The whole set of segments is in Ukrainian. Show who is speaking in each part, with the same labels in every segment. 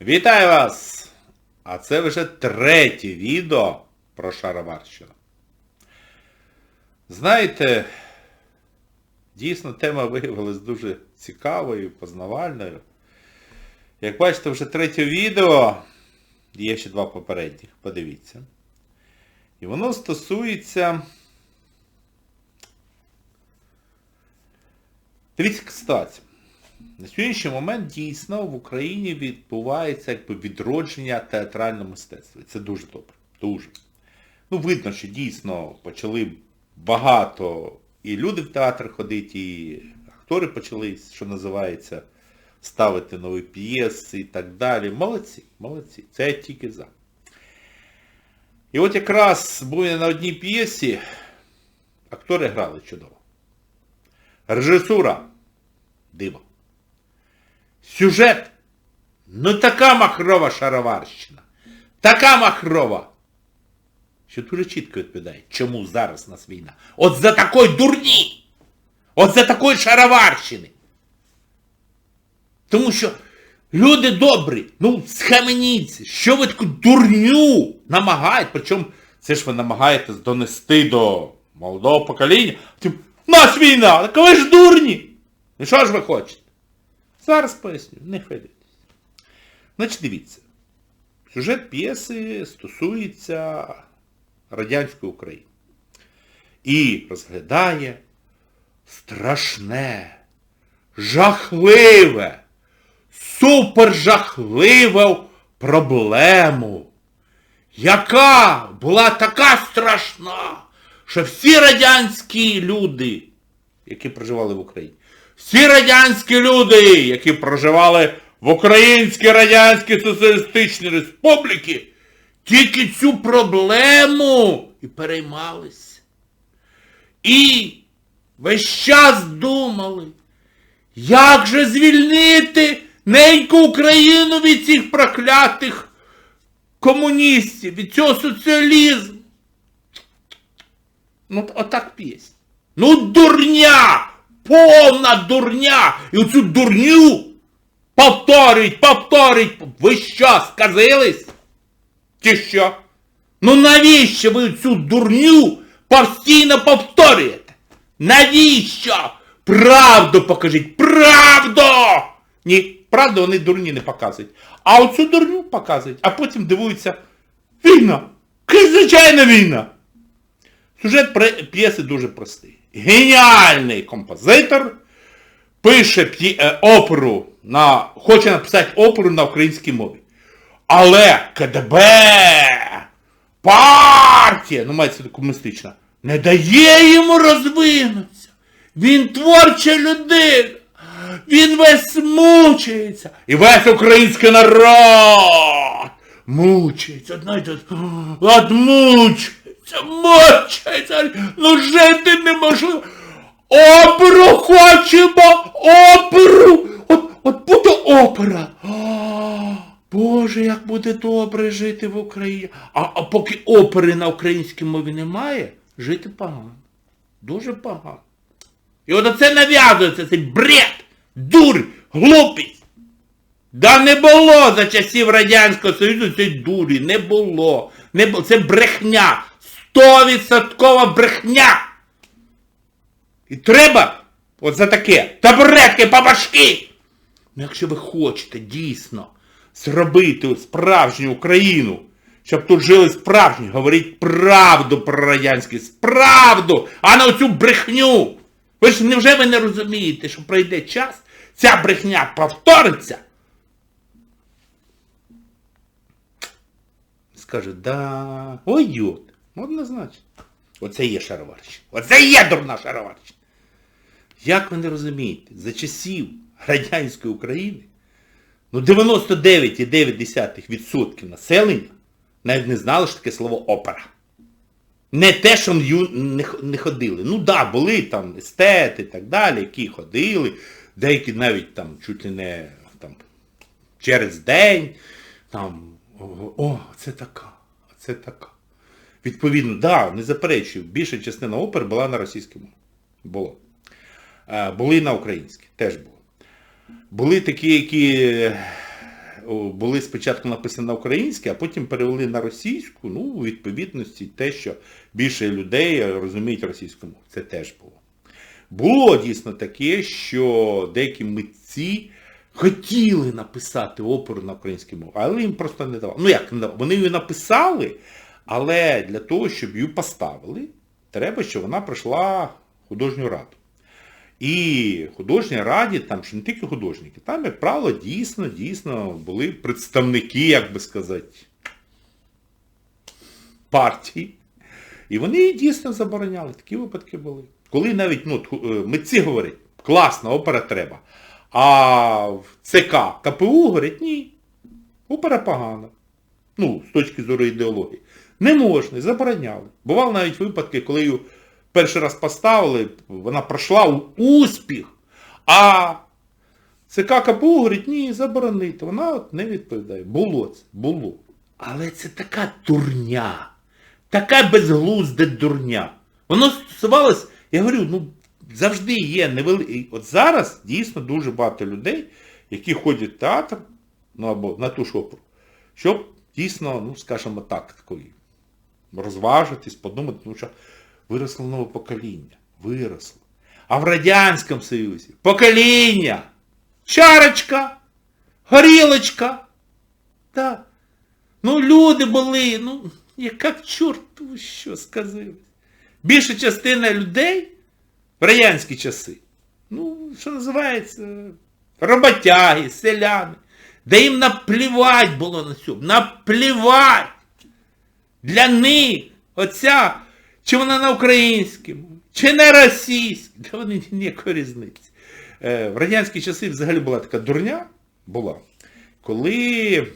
Speaker 1: Вітаю вас! А це вже третє відео про Шароварщину. Знаєте, дійсно тема виявилась дуже цікавою, познавальною. Як бачите, вже третє відео, є ще два попередніх, подивіться. І воно стосується... Дивіться, кстати. На сьогоднішній момент дійсно в Україні відбувається якби відродження театрального мистецтва. І це дуже добре. Дуже. Ну, видно, що дійсно почали багато і люди в театр ходити, і актори почали, що називається, ставити нові п'єси і так далі. Молодці, молодці. Це я тільки за. І от якраз був я на одній п'єсі, актори грали чудово. Режисура диво. Сюжет. Ну така махрова шароварщина. Така махрова. Що дуже чітко відповідає, чому зараз нас війна. От за такої дурні. От за такої шароварщини. Тому що люди добрі, ну схаменіться, що ви таку дурню намагаєте, причому це ж ви намагаєтесь донести до молодого покоління. Тим, нас війна, так ви ж дурні. І що ж ви хочете? Зараз поясню, не хвилюйтесь. Значить, дивіться. Сюжет п'єси стосується радянської України. І розглядає страшне, жахливе, супержахливу проблему, яка була така страшна, що всі радянські люди, які проживали в Україні, всі радянські люди, які проживали в Українській Радянській Соціалістичній Республіці, тільки цю проблему і переймались. І весь час думали, як же звільнити неньку Україну від цих проклятих комуністів, від цього соціалізму. Ну, отак пісня. Ну, дурня! Повна дурня! І оцю дурню повторюють, повторюють. Ви що, сказились? Чи що? Ну навіщо ви цю дурню постійно повторюєте? Навіщо? Правду покажіть! Правду! Ні, правду вони дурні не показують. А оцю дурню показують, а потім дивуються. Війна! Звичайна війна! Сюжет п'єси дуже простий. Геніальний композитор пише е, оперу на. хоче написати оперу на українській мові. Але КДБ, партія, ну мається комуністична, не дає йому розвинутися. Він творча людина. Він весь мучається. І весь український народ мучається. Знаєте, от мучається, мучається. Ну жити неможливо. Оперу хочемо! Оперу! От, от буде опера. А, Боже, як буде добре жити в Україні. А, а поки опери на українській мові немає, жити погано. Дуже погано. І от оце нав'язується цей бред, дур, глупість. Да не було за часів Радянського Союзу цієї дурі, не було. Не було. Це брехня. Стовідсоткова брехня. І треба от за таке табуретки по башки. Ну якщо ви хочете дійсно зробити справжню Україну, щоб тут жили справжні, говоріть правду про радянський, правду, а не оцю брехню. Ви ж невже ви не розумієте, що пройде час, ця брехня повториться? Скаже, да, ой, йот, однозначно. Оце є шароварщина. Оце є дурна шароварщина. Як ви не розумієте, за часів радянської України, ну 99,9% населення навіть не знали, що таке слово опера. Не те, що не, ходили. Ну да, були там естети і так далі, які ходили, деякі навіть там чуть ли не там, через день, там, о, о, це така, це така. Відповідно, да, не заперечую, більша частина опер була на російській мові. Було. Е, Були на українській, теж було. Були такі, які були спочатку написані на українській, а потім перевели на російську, ну, у відповідності те, що більше людей розуміють російську мову. Це теж було. Було дійсно таке, що деякі митці хотіли написати оперу на українській мові, але їм просто не давали. Ну як? Вони її написали, але для того, щоб її поставили, треба, щоб вона пройшла художню раду. І художній раді, там ж не тільки художники, там, як правило, дійсно, дійсно були представники, як би сказати, партії. І вони її дійсно забороняли. Такі випадки були. Коли навіть ну, е, митці говорять, класна опера треба. А в ЦК КПУ говорять, ні, опера погана. Ну, з точки зору ідеології. Не можна, забороняли. Бували навіть випадки, коли її перший раз поставили, вона пройшла у успіх, а ЦК КПУ говорить, ні, заборонити. Вона от не відповідає. Було це, було. Але це така дурня. Така безглузда дурня. Воно стосувалось, я говорю, ну завжди є невеликий. От зараз дійсно дуже багато людей, які ходять в театр, ну або на ту ж оперу, щоб дійсно, ну скажімо так, такої розважитись, подумати, тому що виросло нове покоління. Виросло. А в Радянському Союзі покоління, чарочка, горілочка. Так. Ну, люди були, ну, яка к чорту що сказали. Більша частина людей в радянські часи, ну, що називається, роботяги, селяни, де їм наплівать було на цю, наплівать. Для них оця, чи вона на українському, чи на російському, та вони ніякої різниці. Е, В радянські часи взагалі була така дурня, була, коли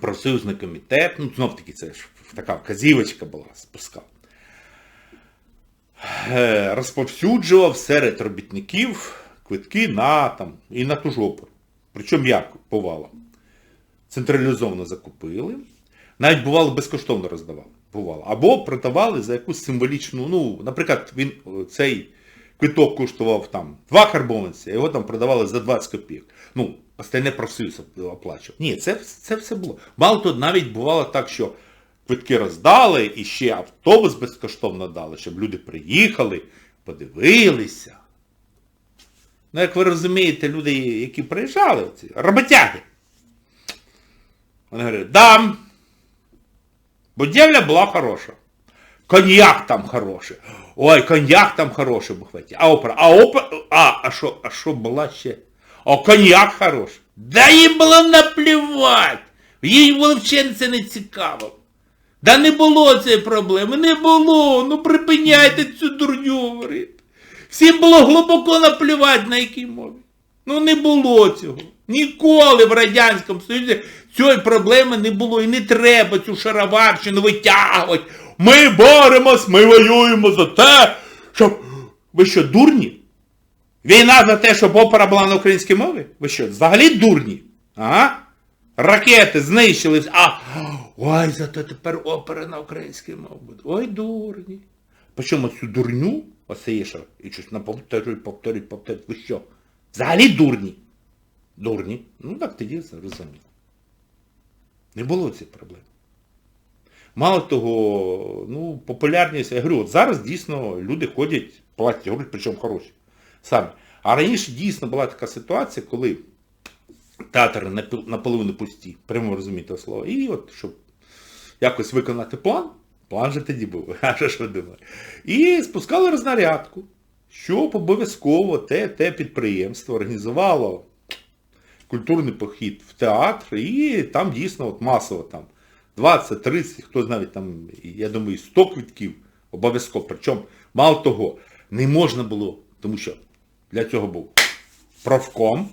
Speaker 1: профсоюзний комітет, ну знов таки це ж така вказівочка була, спускав, е, розповсюджував серед робітників квитки на там, і на ту ж оперу. Причому як по валам? Централізовано закупили, навіть бувало безкоштовно роздавали. Бувало. Або продавали за якусь символічну, ну, наприклад, він цей квиток коштував там 2 карбованці, а його там продавали за 20 копійок. Ну, остальне профсоюз оплачував. Ні, це, це все було. Мало того, навіть бувало так, що квитки роздали і ще автобус безкоштовно дали, щоб люди приїхали, подивилися. Ну, як ви розумієте, люди, які приїжджали, ці роботяги, вони говорять, дам. Будівля була хороша. Коньяк там хороший. Ой, коньяк там хороший бухветі. А опера, а опера, а, а що, а що була ще? О, коньяк хороший. Да їм було наплівать. Їй взагалі це не цікаво. Да не було цієї проблеми, не було. Ну припиняйте цю дурню говорити. Всім було глибоко наплівати на якій мові. Ну не було цього. Ніколи в Радянському Союзі цієї проблеми не було і не треба цю шароварщину витягувати. Ми боремось, ми воюємо за те, щоб... Ви що, дурні? Війна за те, щоб опера була на українській мові? Ви що, взагалі дурні? Ага? Ракети знищили. А, ой, зато тепер опера на українській мові буде. Ой, дурні. Причому цю дурню, оце є що, і щось повторюють, повторюють, повторюють. Ви що? Взагалі дурні? Дурні. Ну так тоді зрозуміло. Не було цих проблем. Мало того, ну, популярність, я говорю, от зараз дійсно люди ходять, платять гроші, причому хороші. Самі. А раніше дійсно була така ситуація, коли театри наполовину пусті, прямо розумієте слово. І от, щоб якось виконати план, план же тоді був, а що ви думаєте? І спускали рознарядку, щоб обов'язково те, те підприємство організувало культурний похід в театр, і там дійсно от масово там 20, 30, хто знає там, я думаю, 100 квитків обов'язково. Причому, мало того, не можна було, тому що для цього був профком,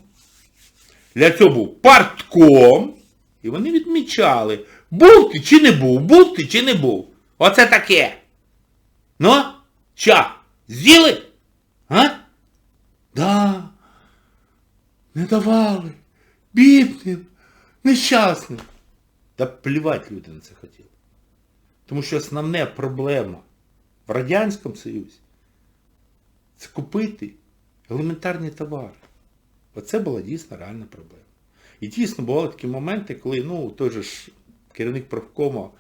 Speaker 1: для цього був партком, і вони відмічали, був ти чи не був, був ти чи не був. Оце таке. Ну, що, з'їли? А? Да. Не давали. Бідним, нещасним. Та плівать люди на це хотіли. Тому що основна проблема в Радянському Союзі це купити елементарні товари. Оце була дійсно реальна проблема. І дійсно бували такі моменти, коли ну, той же ж керівник профкому,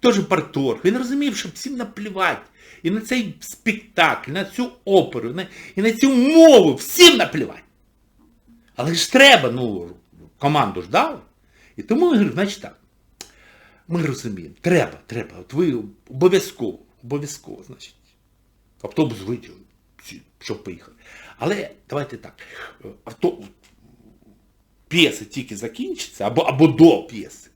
Speaker 1: той же парторг, він розумів, що всім наплівати. І на цей спектакль, на цю оперу, і на цю мову, всім наплівати. Але ж треба, ну, команду ж дали. І тому я говорю, значить так. Ми розуміємо, треба, треба. От ви обов'язково, обов'язково, значить. Автобус виділили, щоб поїхали. Але давайте так. Авто... П'єса тільки закінчиться, або, або до п'єси.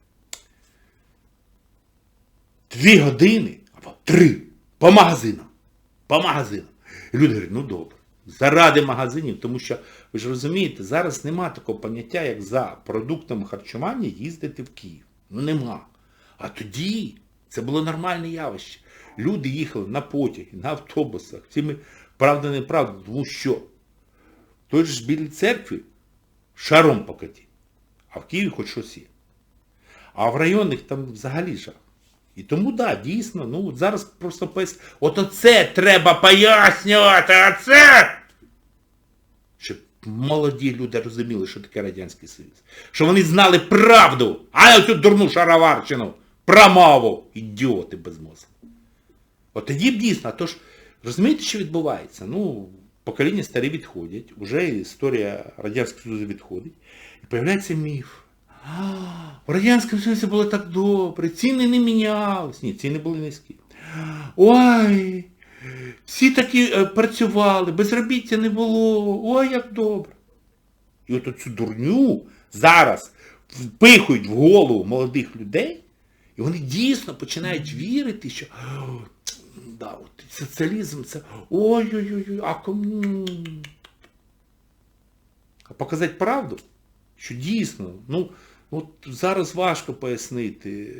Speaker 1: Дві години, або три, по магазинам. По магазинам. І люди говорять, ну добре. Заради магазинів, тому що, ви ж розумієте, зараз нема такого поняття, як за продуктами харчування їздити в Київ. Ну нема. А тоді це було нормальне явище. Люди їхали на потяги, на автобусах, всіми правда неправда, тому що той ж білій церкві шаром покаті. А в Києві хоч щось є. А в районних там взагалі жах. І тому, да, дійсно, ну от зараз просто пес. От оце треба пояснювати, оце! Щоб молоді люди розуміли, що таке Радянський Союз. Що вони знали правду, а не оцю дурну шароварщину, про мову, ідіоти безмозглі. От тоді б дійсно, то ж, розумієте, що відбувається? Ну, покоління старі відходять, вже історія Радянського Союзу відходить, і з'являється міф. В Радянському Союзі було так добре, ціни не мінялись. Ні, ціни були низькі. Ой, всі такі е, працювали, безробіття не було, ой, як добре. І от цю дурню зараз впихують в голову молодих людей, і вони дійсно починають вірити, що да, от соціалізм це ой-ой-ой, а кому. А показати правду, що дійсно, ну, от зараз важко пояснити.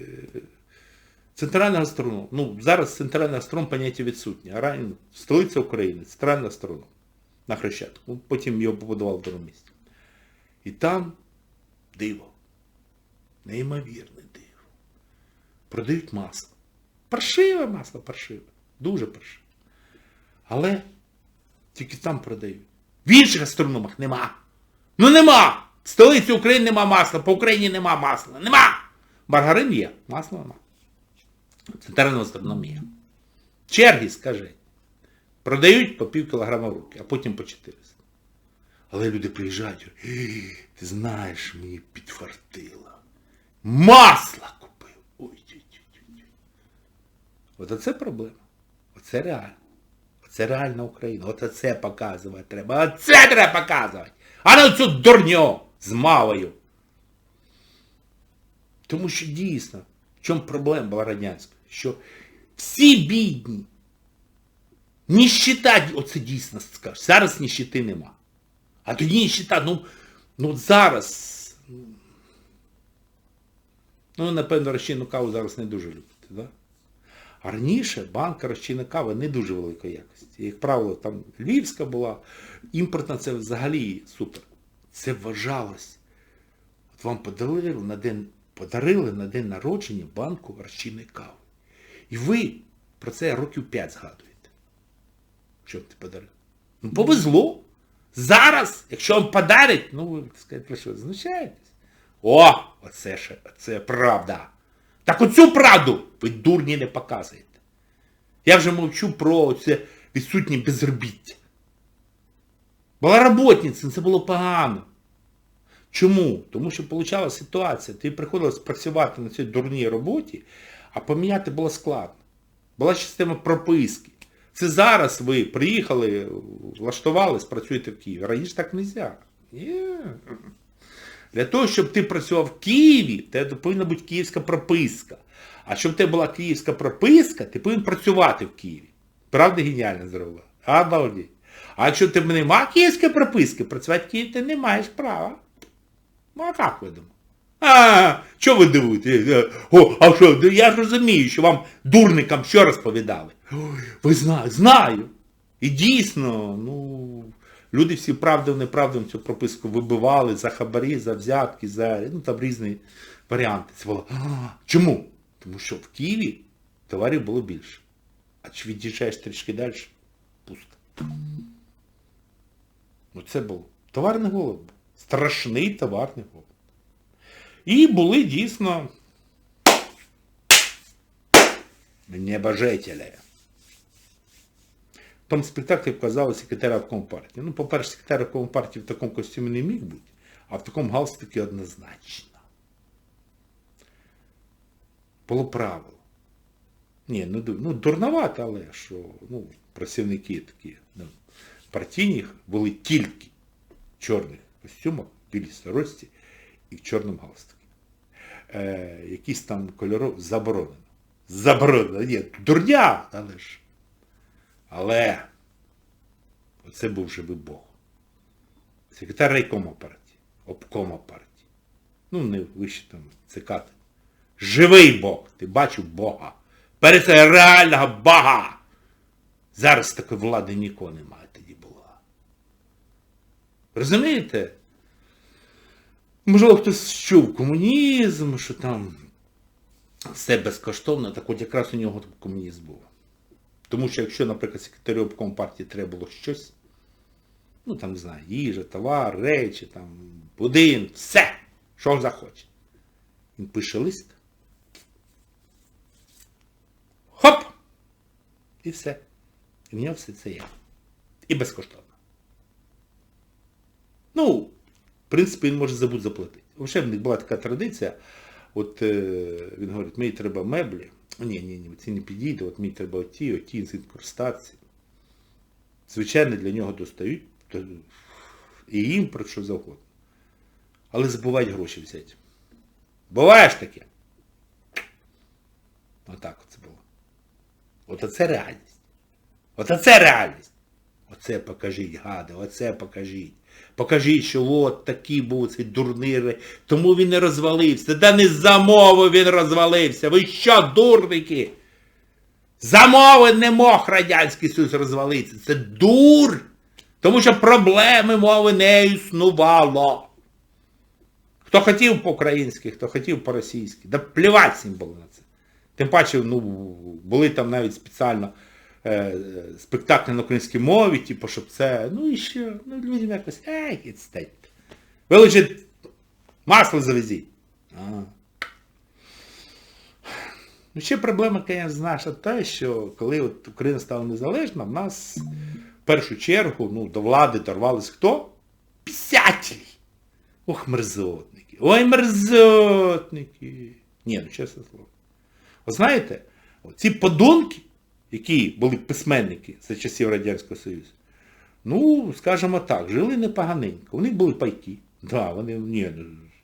Speaker 1: Центральний гастроном. Ну, зараз центральний гастроном поняття відсутнє. А столиця України, центральний гастроном на Хрещатку. Потім його побудували в другому місці. І там диво. Неймовірне диво. Продають масло. Паршиве масло, паршиве. Дуже паршиве. Але тільки там продають. В інших гастрономах нема. Ну нема! В столиці України нема масла, по Україні нема масла. Нема! Маргарин є, масла нема. Центральна астрономія. Черги, скажи. Продають по пів кілограма в руки, а потім по 400. Але люди приїжджають, ти знаєш, мені підфартило. Масла купив. Ой, ой, ой. От оце проблема. Оце реально. Оце реальна Україна. От оце показувати треба. Оце треба показувати. А не оцю дурню з мавою. Тому що дійсно, в чому проблема була радянська? Що всі бідні. Ніщита, оце дійсно скажеш. Зараз ніщити нема. А тоді ніщита, ну, ну зараз. Ну, напевно, розчинну каву зараз не дуже любите, да? А раніше банка розчинна кави не дуже великої якості. Як правило, там львівська була, імпортна це взагалі супер. Це вважалось. От вам подарили на день, подарили на день народження банку розчинної кави. І ви про це років 5 згадуєте. Що ти подарив? Ну, повезло. Зараз, якщо вам подарять, ну ви скажете, ви що, знущаєтесь? О, оце ще, оце правда. Так оцю правду ви дурні не показуєте. Я вже мовчу про це відсутнє безробіття. Була роботниця, це було погано. Чому? Тому що получала ситуація, ти приходилось працювати на цій дурній роботі, а поміняти було складно. Була система прописки. Це зараз ви приїхали, влаштувались, працюєте в Києві. Раніше так не можна. Ні. Для того, щоб ти працював в Києві, тебе повинна бути київська прописка. А щоб в тебе була київська прописка, ти повинен працювати в Києві. Правда геніально зробила? Обалдеть. А якщо в тебе немає київської прописки, працювати в Києві ти не маєш права. Ну а як ви думаєте? А, що ви дивуєте? А що, я ж розумію, що вам дурникам що розповідали. Ви знаєте, знаю. І дійсно, ну, люди всі правдою, неправдою цю прописку вибивали за хабарі, за взятки, за ну, там різні варіанти. Це було. Чому? Тому що в Києві товарів було більше. А чи від'їжджаєш трішки далі, пусто. Ну це було. Товарний голод. Страшний товарний голод. І були дійсно небожителі. В тому спектаклі вказали секретаря Компартії. Ну, по-перше, секретар Компартії в такому костюмі не міг бути, а в такому галстукі однозначно. Було правило. Ні, ну, ну дурновато, але що ну, працівники такі ну, партійні були тільки в чорних костюмах, в білій сорочці і в чорному галстукі. Е, якісь там кольоров заборонено. Заборонено. Ні, дурня, але ж. Але оце був живий Бог. Секретар райкома партії, обкома партії. Ну, не вище там цикати. Живий Бог. Ти бачив Бога. Перед це реального Бога. Зараз такої влади нікого немає тоді. Розумієте? Можливо, хтось чув комунізм, що там все безкоштовно, так от якраз у нього комунізм був. Тому що якщо, наприклад, секретарю обкому партії треба було щось, ну там не знаю, їжа, товар, речі, там, будинок, все, що захоче. Він пише лист. Хоп! І все. І в нього все це є. І безкоштовно. Ну, в принципі, він може забути заплатити. Взагалі в них була така традиція. От е, він говорить, мені треба меблі. Ні, ні, ні, це не підійде, от мені треба оті, оті з інкрустації. Звичайно, для нього достають і їм про що завгодно. Але забувають гроші взяти. Буває ж таке. Отак оце було. От оце реальність. От оце реальність. Оце покажіть, гади, оце покажіть. Покажіть, що от такий був цей дурний, тому він не розвалився. Да не за мову він розвалився. Ви що, дурники? За мови не мог Радянський Союз розвалитися. Це дур. Тому що проблеми мови не існувало. Хто хотів по-українськи, хто хотів по-російськи. Да плівать всім було на це. Тим паче, ну, були там навіть спеціально спектаклі на українській мові, типу, щоб це, ну і що, ну людям якось, ей, відстать. Ви лише масло завезіть. А. Ну, ще проблема, звісно, наша те, що коли от Україна стала незалежна, в нас в першу чергу ну, до влади дорвались хто? Писателі. Ох, мерзотники. Ой, мерзотники. Ні, ну чесне слово. Ви знаєте, ці подонки, які були письменники за часів Радянського Союзу, ну, скажімо так, жили непоганенько. У них були пайки. Да, вони, ні,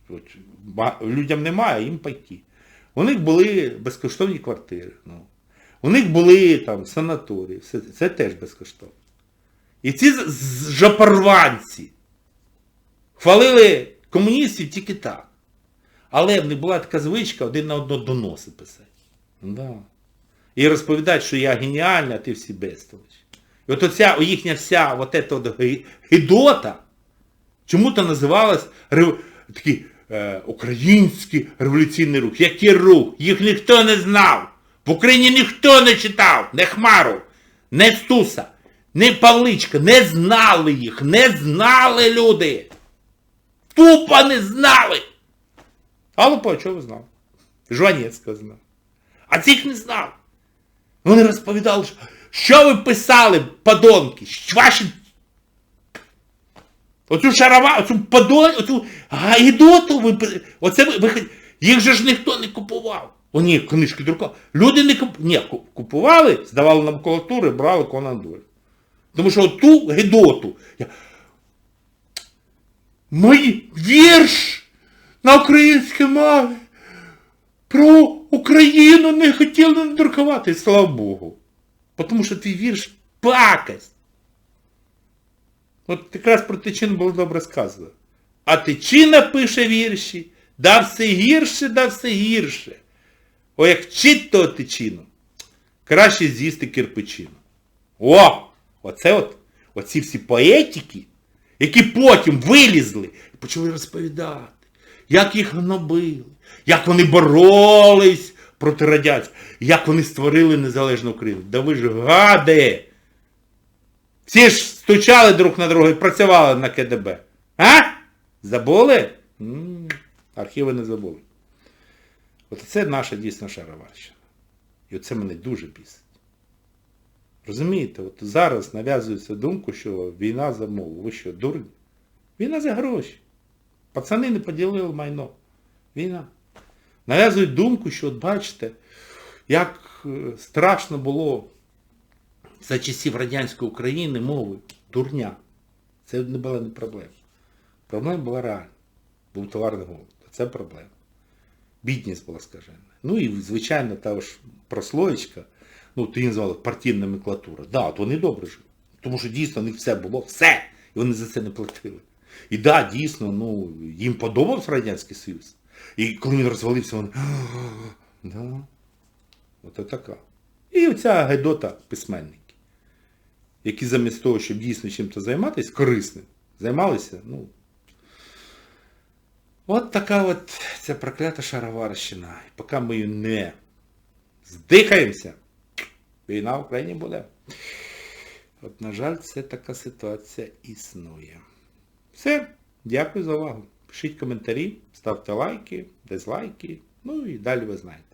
Speaker 1: от, людям немає, а їм пайки. У них були безкоштовні квартири. Ну. У них були там санаторії, все, це- теж безкоштовно. І ці з- хвалили комуністів тільки так. Але в них була така звичка один на одного доноси писати. Да. І розповідати, що я геніальний, а ти всі безстолич. І от оця їхня вся от ета от гидота чому-то називалась рев... такий е, український революційний рух. Який рух? Їх ніхто не знав. В Україні ніхто не читав. Не Хмаров, не Стуса, не Павличка. Не знали їх. Не знали люди. Тупо не знали. А Лопачов знав. Жванецька знав. А цих не знав. Вони розповідали, що, що ви писали, подонки, ваші Оцю шарова, оцю подон, оцю гайдоту ви оце ви, ви їх же ж ніхто не купував. О, ні, книжки друкували. Люди не куп... ні, купували, здавали на макулатуру, брали конандуль. Тому що ту гидоту. Я... Мій вірш на українській мові про Україну не хотіли надрукувати, слава Богу. Тому що твій вірш пакость. От якраз про Тичину було добре сказано. А Тичина пише вірші, да все гірше, да все гірше. О, як вчить того Тичину, краще з'їсти кирпичину. О! Оце от, оці всі поетики, які потім вилізли і почали розповідати, як їх гнобили, як вони боролись проти радянського, як вони створили незалежну Україну. Да ви ж гади! Всі ж стучали друг на друга і працювали на КДБ. А? Забули? Архіви не забули. От це наша дійсно шароварщина. І оце мене дуже бісить. Розумієте, от зараз нав'язується думку, що війна за мову. Ви що, дурні? Війна за гроші. Пацани не поділили майно. Війна. Нав'язують думку, що от бачите, як е, страшно було за часів радянської України мови. Дурня. Це не була не проблема. Проблема була реальна. Був товарний голод. Це проблема. Бідність була скажена. Ну і, звичайно, та ж прослоєчка, ну, ти її назвали партійна номенклатура. Да, от вони добре жили. Тому що дійсно у них все було, все. І вони за це не платили. І да, дійсно, ну, їм подобався Радянський Союз. І коли він розвалився, вони. Да. От така. І оця гайдота письменники, які замість того, щоб дійсно чим-то займатися, корисним, займалися, ну. От така от ця проклята шароварщина. І поки ми її не здихаємося, війна в Україні буде. От, на жаль, це така ситуація існує. Все, дякую за увагу. Пишіть коментарі, ставте лайки, дизлайки, ну і далі ви знаєте.